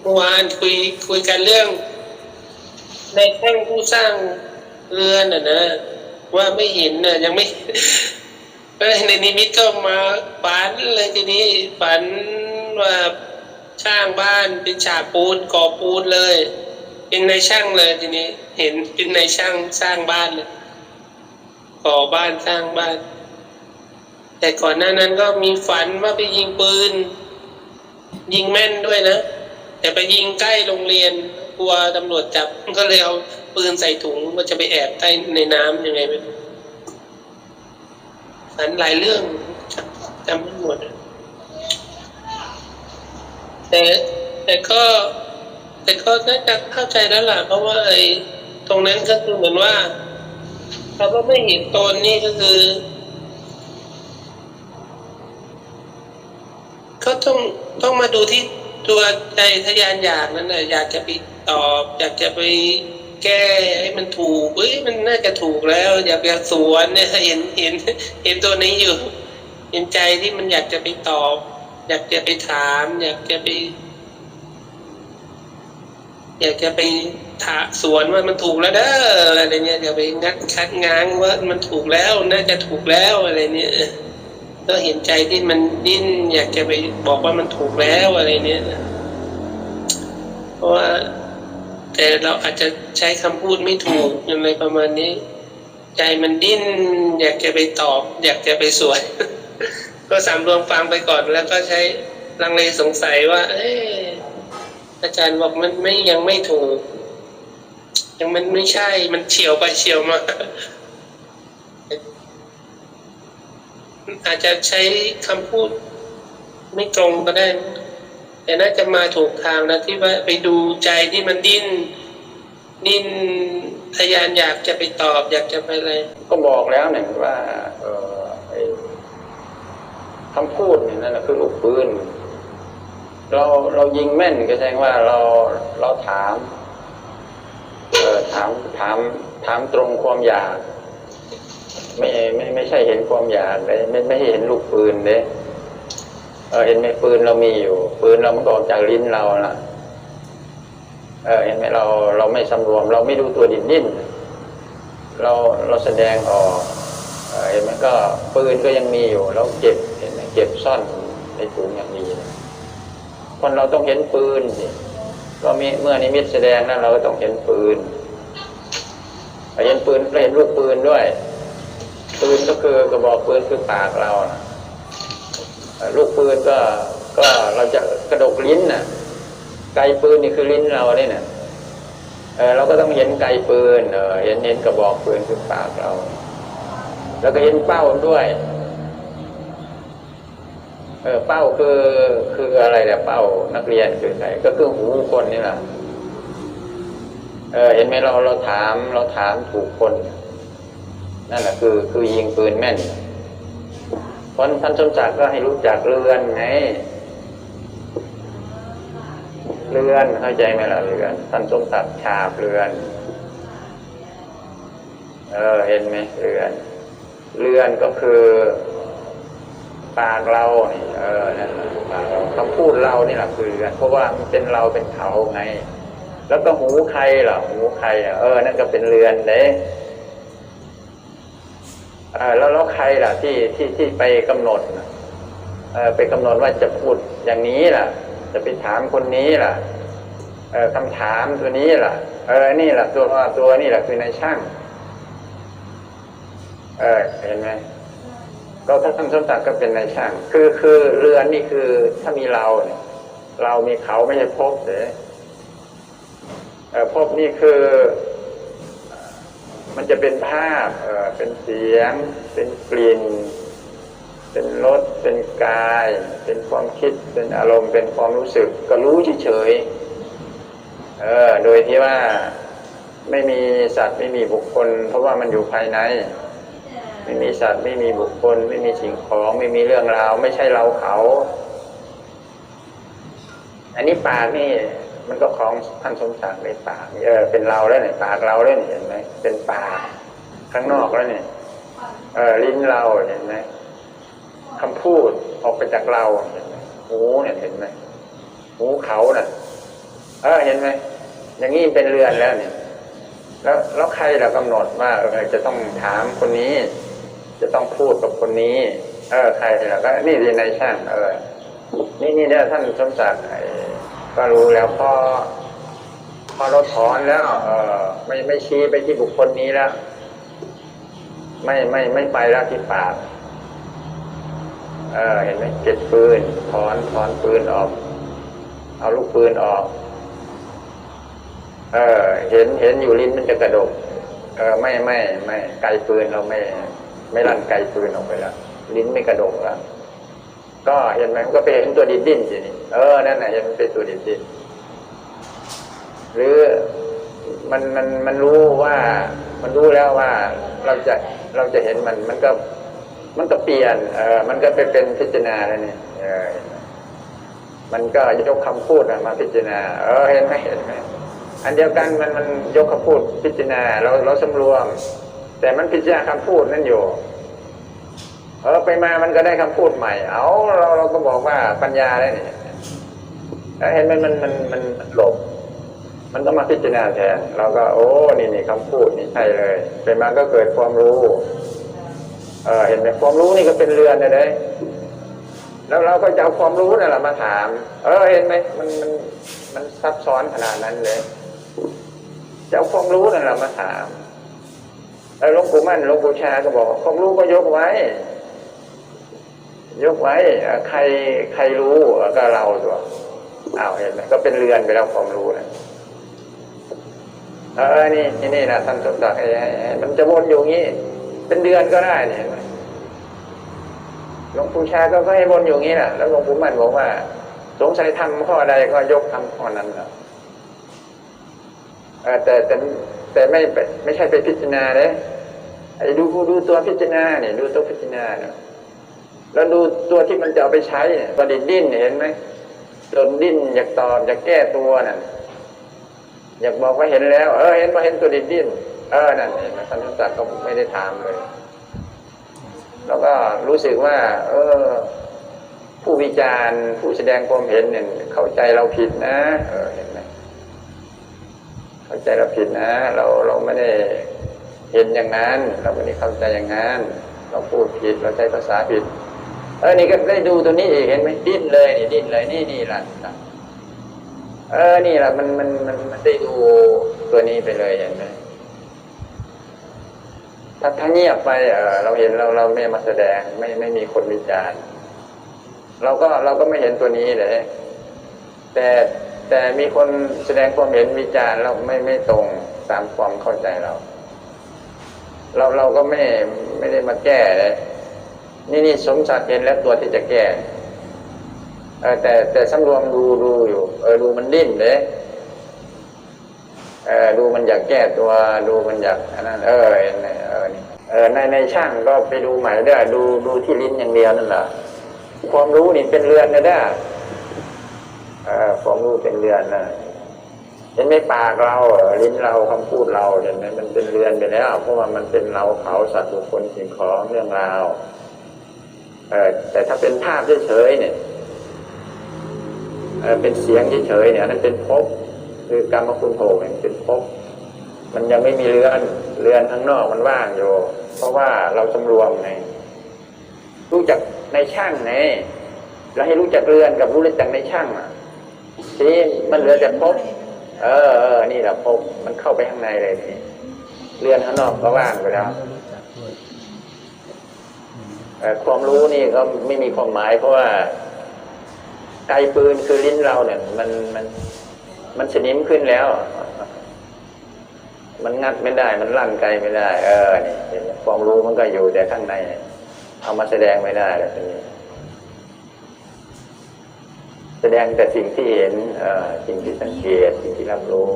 เมื่อวานคุยคุยกันเรื่อง ในแท่งผู้สร้างเรือนน่ะนะ ว่าไม่เห็นน่ะ ยังไม่ในนิมิตก็มาฝันเลยทีนี้ฝันว่าสร้างบ้านเป็นฉาปูนก่อปูนเลย เป็นในายช่างเลยทีนี้ เห็นเป็นในายช่างสร้างบ้านเลยก่อบ้านสร้างบ้าน แต่ก่อนหน้านั้นก็มีฝันว่าไปยิงปืน ยิงแม่นด้วยนะ แต่ไปยิงใกล้โรงเรียนกลัวตำรวจจับก็เลยเอาปืนใส่ถุงว่าจะไปแอบใต้ในน้ำยังไงไม่รู้ฝันหลายเรื่องจำจำไม่หมดแต่แต่ก็แต่ก็น่าจะเข้าใจแล้วล่ะเพราะว่าไอ้ตรงนั้นก็คือเหมือนว่าเขาก็ไม่เห็นตนนี่ก็คือก็ต้องต้องมาดูที่ ตัวใจทะยานอยากนั่นแหละอยากจะไปตอบ อยากจะไปแก้ให้มันถูกเอ้ยมันน่าจะถูกแล้ว อยากจะสวนเนี่ยเห็นเห็นเห็นตัวนี้อยู่ เห็นใจที่มันอยากจะไปตอบ อยากจะไปถาม อยากจะไป อยากจะไปถาสวนว่ามันถูกแล้วเด้ออะไรเงี้ยอยากไปงัดคัดง้างว่ามันถูกแล้ว น่าจะถูกแล้วอะไรเนี่ย ก็เห็นใจที่มันดิ้น อยากจะไปบอกว่ามันถูกแล้วอะไรเนี่ยเพราะว่าแต่เราอาจจะใช้คำพูดไม่ถูกอะไรประมาณนี้ ใจมันดิ้น อยากจะไปตอบ อยากจะไปสวนก็สามรวมฟังไปก่อนแล้วก็ใช้ลังเลสงสัยว่า เอออาจารย์บอกมันไม่ยังไม่ถูก ยังมันไม่ใช่มันเฉียวไปเฉียวมา อาจจะใช้คำพูดไม่ตรงก็ได้ แต่น่าจะมาถูกทางนะที่ว่าไปดูใจที่มันดิ้นดิ้นทะยานอยากจะไปตอบ อยากจะไปอะไร ก็บอกแล้วเนี่ยว่าเออคำพูดเนี่ยนั่นแหละคือลูกปืนเราเรายิงแม่นก็แสดงว่าเราเราถาม เออถามถามถามตรงความอยาก ไม่ไม่ไม่ใช่เห็นความอยากเลยไม่ไม่ใช่เห็นลูกปืนเลยเออเห็นไหมปืนเรามีอยู่ ปืนเรามันก็ออกจากลิ้นเราล่ะ เออเห็นไหมเราเราไม่สำรวม เราไม่ดูตัวดินดิ้นเราเราแสดงออกเออเห็นไหมก็ปืนก็ยังมีอยู่ เราเก็บเห็นไหมเก็บซ่อนในถุงอย่างนี้นะคนเราต้องเห็นปืนสิก็มีเมื่อนิมิตแสดงนั้นเราก็ต้องเห็นปืนเห็นปืนก็เห็นลูกปืนด้วย ปืนก็คือกระบอกปืนคือปากเรานะลูกปืนก็ก็เราจะกระดกลิ้นน่ะ ไกปืนนี่คือลิ้นเราเนี่ยนะเออเราก็ต้องเห็นไกปืนเออเห็นเห็นกระบอกปืนคือปากเรา แล้วก็เห็นเป้าด้วย เออเป้าคือคืออะไรเนี่ยเป้านักเรียนคือใครก็คือหูคนนี่แหละเออเห็นไหมเราเราถามเราถามถูกคน นั่นแหละคือคือยิงปืนแม่นเพราะท่านสมศักดิ์ก็ให้รู้จักเรือนไงเรือนเข้าใจไหมล่ะเรือนท่านสมศักดิ์ฉาบเรือน เออเห็นไหมเรือน เรือนก็คือปากเราเนี่ยเออนั่นแหละปากเราคำพูดเรานี่แหละคือเรือนเพราะว่ามันเป็นเราเป็นเขาไง แล้วก็หูใครล่ะหูใครเออ นั่นก็เป็นเรือนเด้ แล้วแล้วใครล่ะที่ที่ที่ไปกำหนดอไปกำหนดว่าจะพูดอย่างนี้ล่ะ จะไปถามคนนี้ล่ะเออคำถามตัวนี้ล่ะ เออนี่แหละตัวตัวนี่แหละคือนายช่าง เออเห็นไหมก็ถ้าท่านสมศักดิ์ก็เป็นนายช่าง คือคือเรือนนี่คือถ้ามีเราเนี่ยเรามีเขาไม่ใช่พเด้เออภพนี่คือ มันจะเป็นภาพเเป็นเสียง เป็นกลิ่น เป็นรส เป็นกาย เป็นความคิด เป็นอารมณ์ เป็นความรู้สึก ก็รู้เฉยๆเออโดยที่ว่าไม่มีสัตว์ไม่มีบุคคล เพราะว่ามันอยู่ภายใน ไม่มีสัตว์ไม่มีบุคคล ไม่มีสิ่งของไม่มีเรื่องราว ไม่ใช่เราเขา อันนี้ปากนี่ มันก็ของท่านสมศักดิ์ในปากเออเป็นเราแล้วเนี่ยปากเราแล้วเนี่ยเห็นไหมเป็นปากข้างนอกแล้วเนี่ยเออลิ้นเราเห็นไหมคำพูดออกไปจากเราเห็นไหมหูเนี่ยเห็นไหมหูเขาน่ะ เออเห็นไหมอย่างนี้เป็นเรือนแล้วเนี่ย แล้วแล้วใครเรากำหนดว่าเออจะต้องถามคนนี้ จะต้องพูดกับคนนี้ เออใครเราก็นี่ดีในช่างเออนี่นี่เนี่ยท่านสมศักดิ์ไอ ก็รู้แล้วพอพอเราถอนแล้ว เออไม่ไม่ชี้ไปที่บุคคลนี้แล้ว ไม่ไม่ไม่ไปแล้วที่ปากเออเห็นไหมเก็บปืนถอนถอนปืนออก เอาลูกปืนออก เออ เห็นเห็นอยู่ลิ้นมันจะกระดก เออไม่ไม่ไม่ไกลปืนเราไม่ ไม่ลั่นไกลปืนออกไปแล้วลิ้นไม่กระดกแล้ว ก็เห็นไหมก็ไปเห็นตัวดินดิ้นสินี่เออนั่นแหละเห็นเป็นตัวดินดิ้นหรือมันมันมันรู้ว่ามันรู้แล้วว่าเราจะเราจะเห็นมันมันก็มันก็เปลี่ยน เออมันก็ไปเป็นพิจารณาแล้วนี่เออมันก็ยกคำพูดมาพิจารณา เออเห็นไหมเห็นไหมอันเดียวกันมันมันยกคำพูดพิจารณาเราเราสำรวม แต่มันพิจารณาคำพูดนั่นอยู่ เออไปมามันก็ได้คำพูดใหม่ เอาเราเราก็บอกว่าปัญญาได้นี่เออเห็นไหมมันมันมันมันหลบ มันต้องมาพิจารณาแทนเราก็ โอ้นี่นี่คำพูดนี่ใช่เลย ไปมาก็เกิดความรู้เออเห็นไหมความรู้นี่ก็เป็นเรือนเลยแล้วเราก็จะเอาความรู้นั่นแหละมาถาม เออเห็นไหมมันมันมันซับซ้อนขนาดนั้นเลยจะเอาความรู้นั่นแหละมาถามเออหลวงปู่มั่นหลวงปู่ชาก็บอกความรู้ก็ยกไว้ ยกไว้ใครใครรู้ก็เราตัวอ้าวเห็นไหมก็เป็นเรือนไปแล้วความรู้นะเออนี่นี่นี่นะท่านสมศักดิ์มันจะวนอยู่งี้ เป็นเดือนก็ได้เนี่ยห็นไหมหลวงปู่ชาก็ก็ให้บนอยู่งี้และแล้วหลวงปู่มันบอกว่า สงสัยทำข้อใดก็ยกทำข้อนั้นครับแต่แต่แต่ไม่ไปไม่ใช่ไปพิจารณาเลยไอ้ดูดูตัวพิจารณาเนี่ยดูตัวพิจารณาเนี่ย แล้วดูตัวที่มันจะเอาไปใช้ตัวดิ้นดิ้นเห็นไหมจนดิ้นอยากตอบอยากแก้ตัวน่ะอยากบอกว่าเห็นแล้ว เออเห็นว่าเห็นตัวดิ้นดิ้นเออนั่นเห็นไหมท่านทุตาก็ไม่ได้ถามเลย แล้วก็รู้สึกว่า เออ ผู้วิจารณ์ผู้แสดงความเห็นเนี่ยเข้าใจเราผิดนะเออเห็นไหมเข้าใจเราผิดนะ เราเราไม่ได้เห็นอย่างนั้น เราไม่ได้เข้าใจอย่างนั้น เราพูดผิดเราใช้ภาษาผิด เออนี่ก็ได้ดูตัวนี้อีกเห็นไหมดิ้นเลยนี่ดิ้นเลยนี่นี่แหละเออนี่แหละมันมันมันมันได้ดูตัวนี้ไปเลยเห็นไหมถ้าถ้าเงียบไปเออเราเห็นเราเราไม่มาแสดงไม่ไม่มีคนวิจารณ์เราก็เราก็ไม่เห็นตัวนี้เลย แต่แต่มีคนแสดงความเห็นวิจารณ์เราไม่ไม่ตรงตามความเข้าใจเรา เราเราก็ไม่ไม่ได้มาแก้เลย นี่นี่สมศักดิ์เห็นแล้วตัวที่จะแก้เออแต่แต่สำรวมดูดูอยู่ เออดูมันดิ้นเลยเออดูมันอยากแก้ตัวดูมันอยากอันนั้นเออเออเออในในช่างก็ไปดูใหม่ได้ดูดูที่ลิ้นอย่างเดียวนั่นแหละความรู้นี่เป็นเรือนนะได้เออความรู้เป็นเรือนนะเห็นไหมปากเราลิ้นเราคำพูดเราเห็นไหมมันเป็นเรือนไปแล้วเพราะว่ามันเป็นเราเขาสัตว์บุคคลสิ่งของเรื่องราว แต่ถ้าเป็นภาพเฉยๆเนี่ยเป็นเสียงเฉยๆเนี่ยนนั้นเป็นภพคือกรรมคุณโภคเนี่ยเป็นภพมันยังไม่มีเรือนเรือนข้างนอกมันว่างอยู่ เพราะว่าเราสำรวมไงรู้จักในช่างไงเราให้รู้จักเรือนกับรู้จักในช่างอะทีมันเหลือแต่ภพเออเออนี่แหละภพมันเข้าไปข้างในเลยนี่เรือนข้างนอกก็ว่างไปแล้ว ความรู้นี่ก็ไม่มีความหมายเพราะว่าไกลปืนคือลิ้นเราเนี่ย มันมัน มันสนิมขึ้นแล้ว มันงัดไม่ได้ มันลั่นไกลไม่ได้ เออนี่ความรู้มันก็อยู่แต่ข้างในเอามาแสดงไม่ได้แล้วทีนี้แสดงแต่สิ่งที่เห็นเออสิ่งที่สังเกต สิ่งที่รับรู้